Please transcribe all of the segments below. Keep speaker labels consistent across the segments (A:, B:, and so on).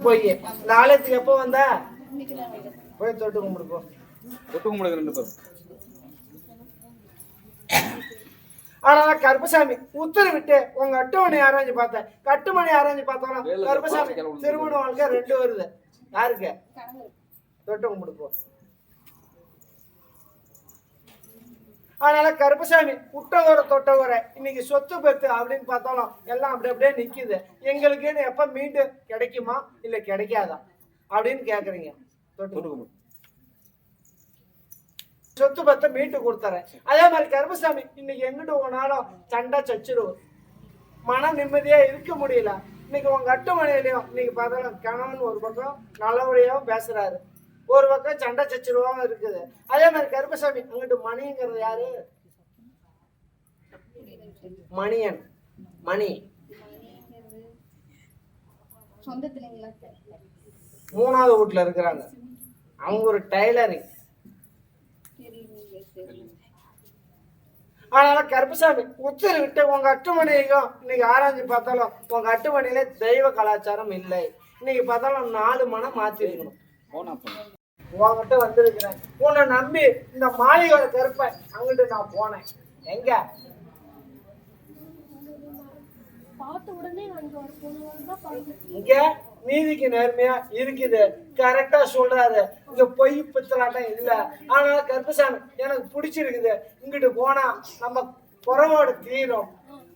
A: போய் ஆலயத்துக்கு எப்போ வந்த? போய் தொட்டு கும்பிடு போ.
B: தொட்டு கும்பிடுங்க ரெண்டு பேரும்.
A: ஆனா கருப்பசாமி உத்தரவிட்டு உங்க அட்டுமணி ஆராய்ஞ்சு பார்த்தேன். கட்டுமணி ஆராய்ஞ்சு பார்த்தாலும்
B: வேலை
A: கருப்பசாமி. திருமண வாழ்க்கை ரெண்டு வருது. யாருக்கு? தொட்டு கும்பிடு போ அதனால கருப்பசாமி விட்டவரை தொட்டவரை இன்னைக்கு சொத்து பத்து அப்படின்னு பார்த்தாலும் எல்லாம் அப்படி அப்படியே நிக்குது. எங்களுக்குன்னு எப்ப மீண்டும் கிடைக்குமா? இல்ல கிடைக்காதா? அப்படின்னு
B: கும்பிடு.
A: சொத்து பத்தை மீட்டு கொடுத்துறேன். அதே மாதிரி கருப்பசாமி இன்னைக்கு எங்கிட்டு போனாலும் சண்டை சச்சிருவோம் மன நிம்மதியா இருக்க முடியல. இன்னைக்கு உங்க அட்டுமனையிலையும் இன்னைக்கு பார்த்தாலும் கணவன் ஒரு பக்கம் நல்லபடியாகவும் பேசுறாரு. ஒரு பக்கம் சண்டை சச்சிருவாவும் இருக்குது. அதே மாதிரி கருப்பசாமி அங்கிட்டு மணிங்கிறது யாரு? மணியன். மணி. மூணாவது வீட்டுல இருக்கிறாங்க. அவங்க ஒரு டைலரிங். அதனால கருப்பசாமி உத்தரவிட்டு உங்க அட்டுமணியையும் இன்னைக்கு ஆராய்ஞ்சு பார்த்தாலும் உங்க அட்டுமணியில தெய்வ கலாச்சாரம் இல்லை. இன்னைக்கு பார்த்தாலும் நாலு மனம் மாத்திருக்கணும்.
B: போனா போனா
A: உங்ககிட்ட வந்திருக்கிறேன். உன்னை நம்பி இந்த மாளிகையோட கருப்பை அங்கிட்டு நான் போனேன். எங்க? இங்க நீதிக்கு நேர்மையா இருக்குது. கரெக்டா சொல்றாரு. இங்க பொய் பித்தலாட்டம் இல்ல. ஆனால கருப்பசாமி எனக்கு பிடிச்சிருக்குது. இங்கிட்டு போனா நம்ம குறவோட தீரும்.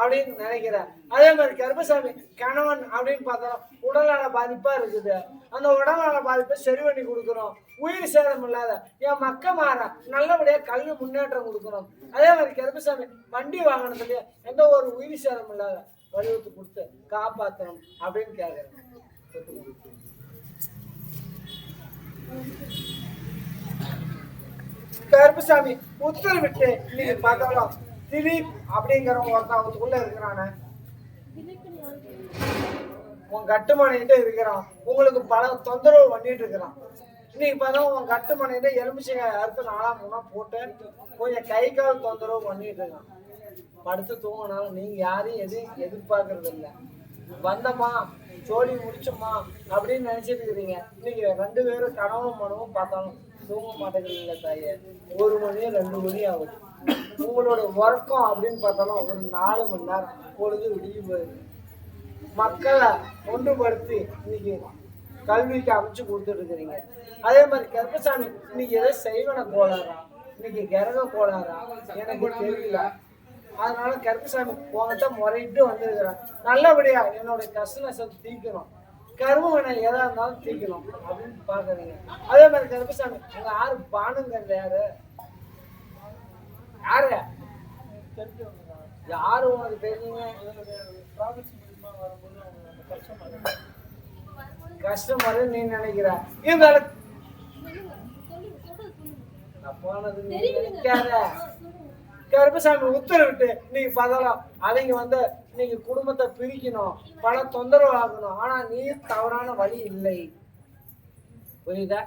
A: அப்படின்னு நினைக்கிறேன். அதே மாதிரி கருப்பசாமி கணவன் அப்படின்னு பார்த்தா உடல்நல பாதிப்பா இருக்குது. அந்த உடல்நல பாதிப்பை சரி பண்ணி கொடுக்குறோம் உயிர் சேதம் இல்லாத என் மக்க மாற நல்லபடியா கல்வி முன்னேற்றம் கொடுக்குறோம் அதே மாதிரி கருப்பசாமி வண்டி வாகனத்துலயே எந்த ஒரு உயிர் சேதம் இல்லாத வலியுறுத்தி கொடுத்து காப்பாற்றணும் அப்படின்னு கேட்குறேன் கருப்பசாமி உத்தரவிட்டு நீங்க பார்த்தாலும் திலீப் அப்படிங்கிறவங்க ஒருத்தன் அவத்துக்குள்ள இருக்கிறானே. உன் கட்டுமனையிட்ட இருக்கிறான். உங்களுக்கு பல தொந்தரவு பண்ணிட்டு இருக்கிறான். நீ இப்பதான் உன் கட்டுமனையிட்ட எலுமிச்சங்க அறுத்து நாலாம் மூணா போட்டு கொஞ்சம் கை கால் தொந்தரவு பண்ணிட்டு இருக்கான். படுத்து தூங்கினாலும் நீங்க யாரையும் எதையும் எதிர்பார்க்கறது இல்லை வந்தம்மா ஜோடி முடிச்சோமா அப்படின்னு நினைச்சிட்டு இருக்கிறீங்க. இன்னைக்கு ரெண்டு பேரும் கனவும் மனவும் பார்த்தாலும் தூங்க மாட்டேங்கிறீங்களா தாயே. ஒரு மணி ரெண்டு மணி ஆகுது. உங்களோட உறக்கம் அப்படின்னு பார்த்தாலும் ஒரு நாலு மணி நேரம் பொழுது விடிய போயிடுது. மக்களை ஒன்றுபடுத்தி இன்னைக்கு கல்விக்கு அமைச்சு கொடுத்துருக்குறீங்க அதே மாதிரி கருப்பசாமி இன்னைக்கு எதோ செய்வன கோளாறா? இன்னைக்கு கிரக கோளாறா? எனக்கு தெரியல. அதனால கருப்பசாமி உங்ககிட்ட முறையிட்டு வந்திருக்கிறேன் நல்லபடியா என்னோட கஷ்ட தீக்கணும் தீர்க்கணும். கருமவினை எதா இருந்தாலும் தீக்கணும் அப்படின்னு பாக்குறீங்க அதே மாதிரி கருப்பசாமி உங்க யாரு பானுங்கிறது யாரு? யாரு? யாரு உனக்கு தெரியுங்க கஷ்டமா நீ நினைக்கிற. இருந்தாலும் தப்பானது நீ நினைக்காத. கருப்பசாமி உத்தரவிட்டு நீங்க பதலாம் அவங்க வந்து நீங்க குடும்பத்தை பிரிக்கணும். பல தொந்தரவு ஆகணும். ஆனா நீ தவறான வழி இல்லை. புரியுதா?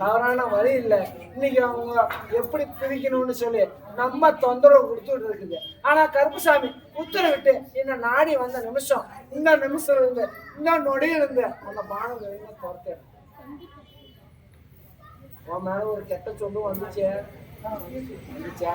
A: தவறான வழி இல்லை. இன்னைக்கு அவங்க எப்படி பிரிக்கணும்னு சொல்லி நம்ம தொந்தரவு கொடுத்துட்டு இருக்குது. ஆனா கருப்புசாமி உத்தரவிட்டு என்ன நாடி வந்த நிமிஷம் இந்த நிமிஷம் இருந்து இந்த நொடியில இருந்து அந்த பானங்களை துரத்து உன் மேல ஒரு கெட்ட சொல்லு வந்துச்சே. வந்துச்சா.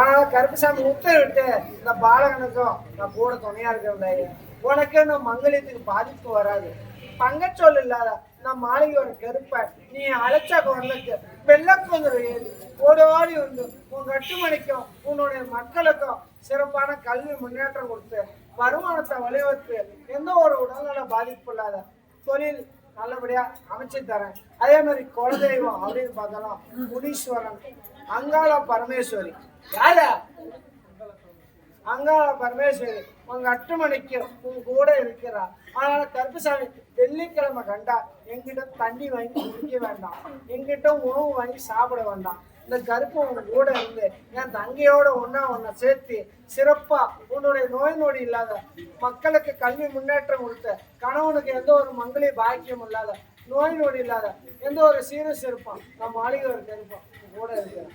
A: ஆனால் கருப்பசாமி உத்தரவிட்டு இந்த பாலகனுக்கும் நான் கூட துணையா இருக்கிறேன் உனக்கு இந்த மங்கலியத்துக்கு பாதிப்பு வராது. பங்கச்சொல் இல்லாத நான் மாளிகையோட கருப்பை நீ அழைச்ச குரலுக்கு வெள்ளக்குந்தர் ஏறி ஓடி ஓடி வந்து உன் கட்டுமணிக்கும் உன்னுடைய மக்களுக்கும் சிறப்பான கல்வி முன்னேற்றம் கொடுத்து வருமானத்தை வலியுறுத்து எந்த ஒரு உடல்நல பாதிப்பு இல்லாத தொழில் நல்லபடியா அமைச்சு தரேன். அதே மாதிரி குலதெய்வம் அப்படின்னு பார்த்தாலும் முனீஸ்வரன் அங்காள பரமேஸ்வரி. யாரு? அங்காள பரமேஸ்வரி உங்க அட்டுமணிக்கு உங்க கூட இருக்கிறா. அதனால கருப்புசாமி வெள்ளிக்கிழமை கண்டா எங்கிட்ட தண்ணி வாங்கி குடிக்க வேண்டாம். எங்கிட்ட உணவு வாங்கி சாப்பிட வேண்டாம். இந்த கருப்பு உங்க கூட இருந்து என் தங்கையோட ஒன்னா ஒன்ன சேர்த்து சிறப்பா உன்னுடைய நோய் நொடி இல்லாத மக்களுக்கு கல்வி முன்னேற்றம் கொடுத்த கணவனுக்கு எந்த ஒரு மங்களி பாக்கியம் இல்லாத நோய் நொடி இல்லாத எந்த ஒரு சீரும் சிறப்பான் நம்ம மாளிகை ஒரு கருப்பான் கூட இருக்கிறேன்.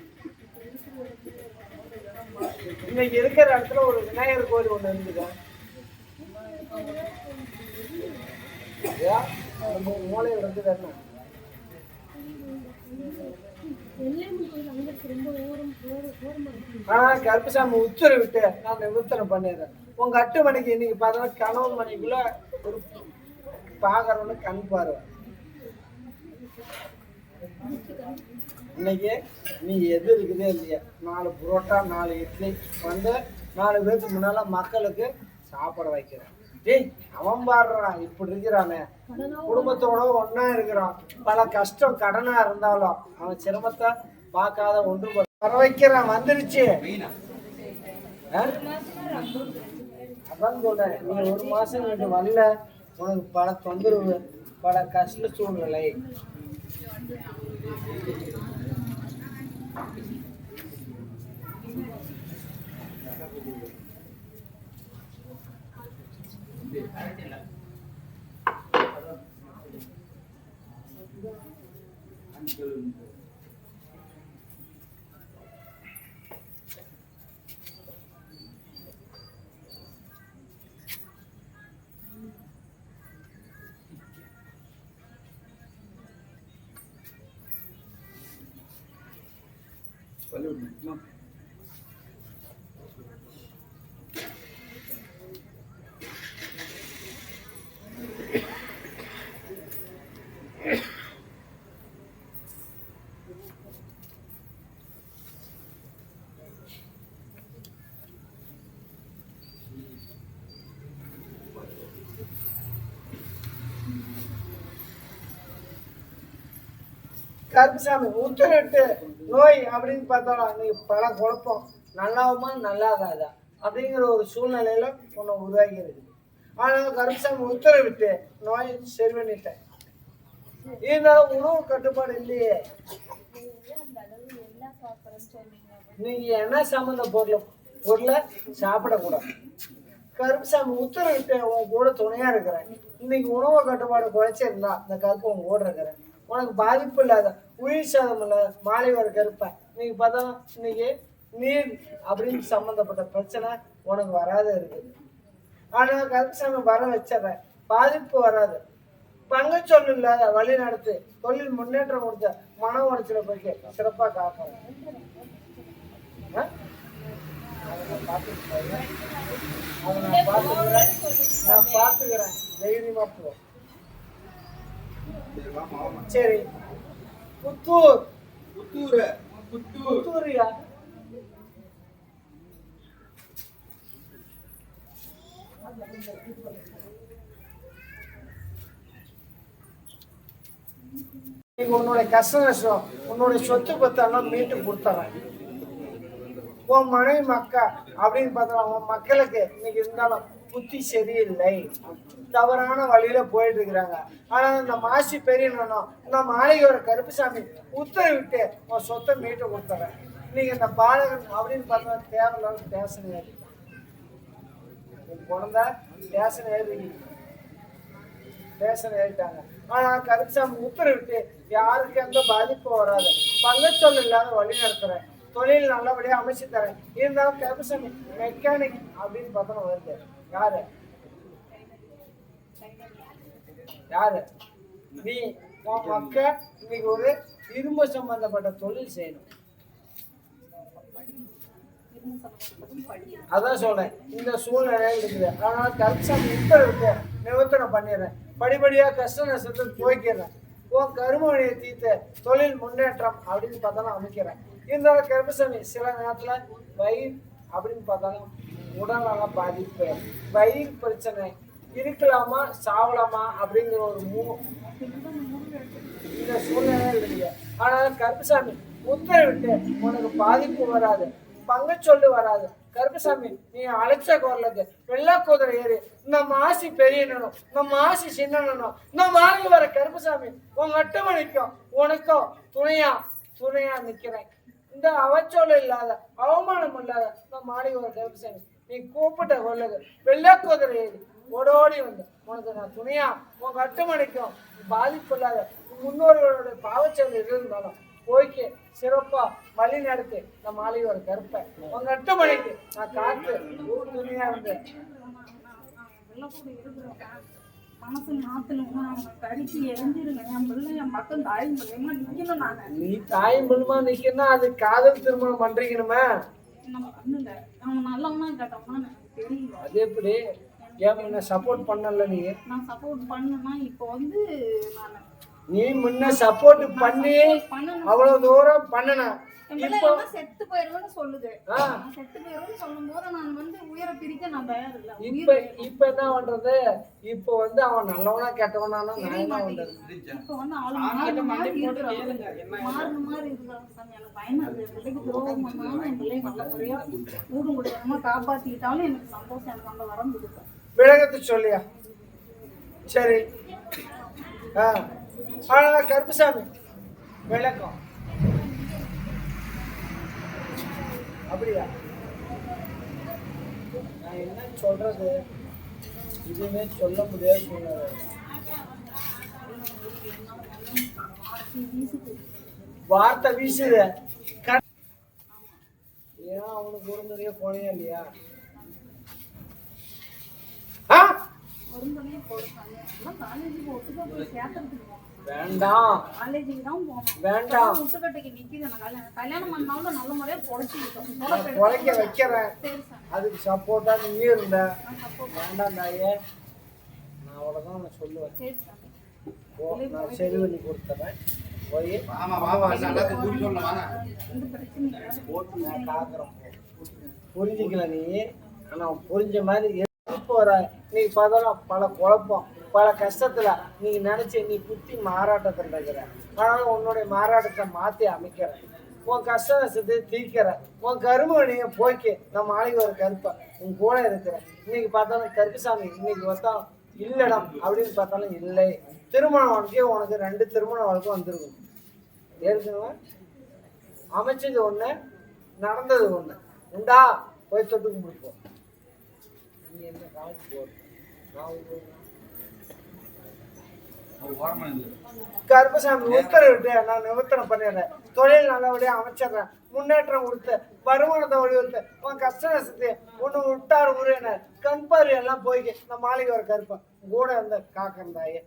A: இன்னைக்கு இருக்கிற இடத்துல ஒரு விநாயகர் கோயில் ஒண்ணு இருந்தது? நம்ம மூலையில் இருக்குது என்ன ஆனா கருப்பசாமி உத்தரவிட்டு நான் நிவர்த்தனை பண்ணிடுறேன். உங்க அட்டு மணிக்கு இன்னைக்கு பார்த்தா கனவு மணிக்குள்ள ஒரு பாக்குறவனு கண் பாருவேன் இன்னைக்கு நீ எது இருக்குதே இல்லையா? நாலு புரோட்டா நாலு இட்லி வந்து நாலு பேருக்கு முன்னால மக்களுக்கு சாப்பிட வைக்கிறேன். டேய் அவன் பாடுறான். இப்படி இருக்கிறானே. குடும்பத்தோட ஒண்ணா இருக்கிறான். பல கஷ்டம் கடனா இருந்தாலும் அவன் சிரமத்தை பார்க்காத ஒன்று வர வைக்கிறான். வந்துருச்சு. அதான் கூட நீ ஒரு மாசம் இங்கிட்டு வரல. உனக்கு பல தொந்தரவு பல கஷ்ட சூழ்நிலை.
B: பள்ளி விடணுமா
A: கருப்புசாமி உத்தரவிட்டு நோய் அப்படின்னு பார்த்தாலும் நீ பல குழப்பம். நல்லாவுமா? நல்லாகாதா? அப்படிங்கிற ஒரு சூழ்நிலையில ஒன்று உருவாகி இருக்குது ஆனால் கருப்புசாமி உத்தரவிட்டு நோய் சரி பண்ணிட்டேன். இருந்தாலும் உணவு கட்டுப்பாடு இல்லையே. நீங்க என்ன சம்மந்த பொருள்? பொருளை சாப்பிடக்கூடாது. கருப்புசாமி உத்தரவிட்டு உன் கூட துணையா இருக்கிறேன். இன்னைக்கு உணவு கட்டுப்பாடு குறைச்சிருந்தா இந்த கருப்பு உன் கூட இருக்கிறேன். உனக்கு பாதிப்பு இல்லாத உயிர் சேதம் மாலை வர கருப்பை. இன்னைக்கு பார்த்தா இன்னைக்கு நீர் அப்படின்னு சம்மந்தப்பட்ட பிரச்சனை உனக்கு வராத இருக்குது ஆனால் கருப்பசாமி வர வச்சிடறேன் பாதிப்பு வராது. பங்குச்சொல் இல்லாத வழி நடத்து தொழில் முன்னேற்றம் கொடுத்த மன உளைச்சலை போய் சிறப்பாக காக்கிறேன் அதை நான் பார்த்துக்கிறேன். நான் தைரியமா போ.
B: சரி.
A: புத்தூர்.
B: புத்தூர்? புத்தூர்.
A: புத்தூரியா? உன்னுடைய கஷ்ட நஷ்டம் உன்னுடைய சொத்து பத்தெல்லாம் மீட்டு கொடுத்துறேன். உன் மனைவி மக்கா அப்படின்னு பார்த்தா உன் மக்களுக்கு இன்னைக்கு இருந்தாலும் புத்தி சரியில்லை. தவறான வழியில போயிட்டு இருக்கிறாங்க ஆனா இந்த மாசி பெரியணும் இந்த மாளிகையோட கருப்புசாமி உத்தரவிட்டு உன் சொத்தை மீட்டு கொடுத்துறேன். இன்னைக்கு இந்த பாலகன் அப்படின்னு பார்த்தா தேவையில்லாத பேசணும் ஏறி குழந்த குழந்தை பேசணும் ஏறி பேசணும் ஏறிட்டாங்க ஆனா கருப்புசாமி உத்தரவிட்டு யாருக்கு எந்த பாதிப்பும் வராது. பங்கச்சொல் இல்லாத வழி நடத்துறேன். தொழில் நல்லபடியாக அமைச்சு தரேன். இருந்தாலும் கருப்புசாமி மெக்கானிக் அப்படின்னு பார்த்தா வருது. யாரு? யாரு? நீ உன் மக்க இன்னைக்கு ஒரு இரும்பு சம்பந்தப்பட்ட தொழில் செய்யணும். அதான் சொல்றேன். இந்த சூழ்நிலை இருக்குது. அதனால இப்ப இருக்கு? நிவர்த்தனை பண்ணிடுறேன். படிப்படியா கஷ்ட நஷ்டத்தை துவைக்கிறேன் உன் கருமணியை தீர்த்து தொழில் முன்னேற்றம் அப்படின்னு பார்த்தாலும் அமைக்கிறேன். இருந்தாலும் கருப்பசாமி சில நேரத்துல வயிறு அப்படின்னு பார்த்தாலும் உடல்நல பாதிப்பு வயிறு பிரச்சனை இருக்கலாமா சாவலாமா அப்படிங்கிற ஒரு மூ இந்த சூழ்நிலை இல்லைங்க. ஆனால் கருப்பசாமி உத்தரவிட்டு உனக்கு பாதிப்பு வராது பங்கு சொல்லு வராது. கருப்பசாமி நீ அழைச்ச குரலுக்கு வெள்ளை குதிரை ஏறி இந்த மாசி பெரியனும் இந்த மாசி சின்னனும் இந்த மாறி வர கருப்பசாமி உங்க அட்டமணிக்கும் உனக்கும் துணையா துணையா நிக்கிறேன். இந்த அவச்சொல் இல்லாத அவமானம் இல்லாத இந்த மாடி ஒரு கருப்பசாமி. நீ கூப்பிட்ட குரலுக்கு வெள்ளை குதிரை ஏறி ஓடோடி வந்து உனக்கு நான் துணையா? உங்க அட்டமணிக்கும் பாதிப்பு இல்லாத முன்னோர்களுடைய பாவச்சல் இருந்தாலும் போய்க்கு சிறப்பா வழி நடத்து. இந்த மாலை ஒரு கருப்பை. உங்க எட்டு மணிக்கு நான் காத்து ஊர் துணியா இருந்தேன்.
C: மனசு மாத்தணும்னா அவங்க கடிச்சு எரிஞ்சிருங்க என் பிள்ளை என் பக்கம் தாய் பிள்ளைமா நிக்கணும் நானு.
A: நீ தாயும் பிள்ளைமா நிக்கணும்னா அது காதல் திருமணம் பண்றீங்கணுமே.
C: நம்ம பண்ணுங்க. அவன் நல்லவனா கேட்டவனா தெரியல.
A: அது எப்படி? ஏன் சப்போர்ட் பண்ணல நீ?
C: நான் சப்போர்ட் பண்ணேன்னா இப்போ வந்து நான்
A: நீ முன்ன சப்போர்ட் பண்ணி
C: பண்ணணும்.
A: அவ்வளவு தூரம் பண்ணன.
C: செத்து போயிருவேன்னு சொல்லுது. செத்து போயிருவேன்னு சொல்லும் போது நான் வந்து உயிரை பிரிக்க நான் தயார் இல்ல.
A: இப்ப இப்ப என்ன பண்றது? இப்ப வந்து அவன் நல்லவனா கெட்டவனானா நான் என்ன பண்றது?
C: இப்போ வந்து ஆளு மாறின மாதிரி மாறின மாதிரி இருக்கிறான். சாமி. எனக்கு பயமா இருக்கு. என் பிள்ளைக்கு துரோகம் பண்ணாலும் என் பிள்ளைய நல்லபடியா ஊடும் குடும்பமா காப்பாத்திக்கிட்டாலும் எனக்கு சந்தோஷம் எனக்கு அந்த வரம் கொடுக்கும்
A: விலகத்து சொல்லியா? சரி. ஆ. ஆனா கருப்புசாமி. விளக்கம். அப்படியா? நான் என்ன சொல்றது? இதுவுமே சொல்ல முடியாது சூழ்நிலை. வார்த்தை வீசுது. க- ஏன் அவனுக்கு ஒரு முறையே போனே இல்லையா? ஆ?
C: வரும்படியே போயிருக்காங்க எல்லாம் காலேஜுக்கு ஒட்டுக்கா போய் சேர்த்துறதுக்கு
A: வேண்டாம்.
C: காலேஜுக்கு தான்
A: வேண்டாம்.
C: முட்டுக்கட்டைக்கு நிக்குது நான் கல்யாணம் கல்யாணம் பண்ணாலும் நல்ல முறையா பொழைச்சிக்கிட்டோம்.
A: குறைக்க வைக்கிறேன். அதுக்கு சப்போர்ட்டா நீ இருந்த. வேண்டாம் தாயே. நான் அவ்வளோதான் நான் சொல்லுவேன்.
C: சரி சாமி.
A: நான் சரி பண்ணி கொடுத்துறேன். போய்.
B: ஆமா வாமா நல்லா கூட்டி சொல்லலாம் வாங்க
C: எந்த பிரச்சனையும் இல்லை.
A: போட்டு நான் பார்க்குறேன் புரிஞ்சிக்கல நீ? ஆனால் புரிஞ்ச மாதிரி எதிர்ப்பு போற நீ பதலாம் பல குழப்பம். பல கஷ்டத்துல நீ நினைச்ச நீ குத்தி மாறாட்டத்தில் இருக்கிற ஆனாலும் உன்னுடைய மாறாட்டத்தை மாத்தி அமைக்கிற உன் கஷ்ட நஷ்டத்தை தீர்க்கிற உன் கருமணியை போய்க்கு நான் மாளிகை ஒரு கருப்பை. உன் கூட இருக்கிறேன் இன்னைக்கு பார்த்தாலும் கருப்புசாமி இன்னைக்கு பார்த்தா இல்லடம் அப்படின்னு பார்த்தாலும் இல்லை. திருமணம் வாழ்க்கையே உனக்கு ரெண்டு திருமண வாழ்க்கை வந்திருக்கும். ஏற்கனவே அமைச்சது ஒண்ணு நடந்தது ஒண்ணு. உண்டா? போய் தொட்டு கும்பிடுப்போம் நீ என்ன காலத்துக்கு போடு. நான் உங்களுக்கு
B: ஒரு ஓரமா இருந்து
A: கருப்பசாமி உத்தரவிட்டு நான் நிவர்த்தனம் பண்ணிடுறேன். தொழில் நல்லபடியாக அமைச்சிடுறேன். முன்னேற்றம் கொடுத்து வருமானத்தை வலியுறுத்து உன் கஷ்ட நஷ்டத்தை ஒன்று விட்டார் உரியன கண் எல்லாம் போய்க்கு. இந்த மாளிகை ஒரு கருப்பன். கூட இருந்த காக்கன் தாயே.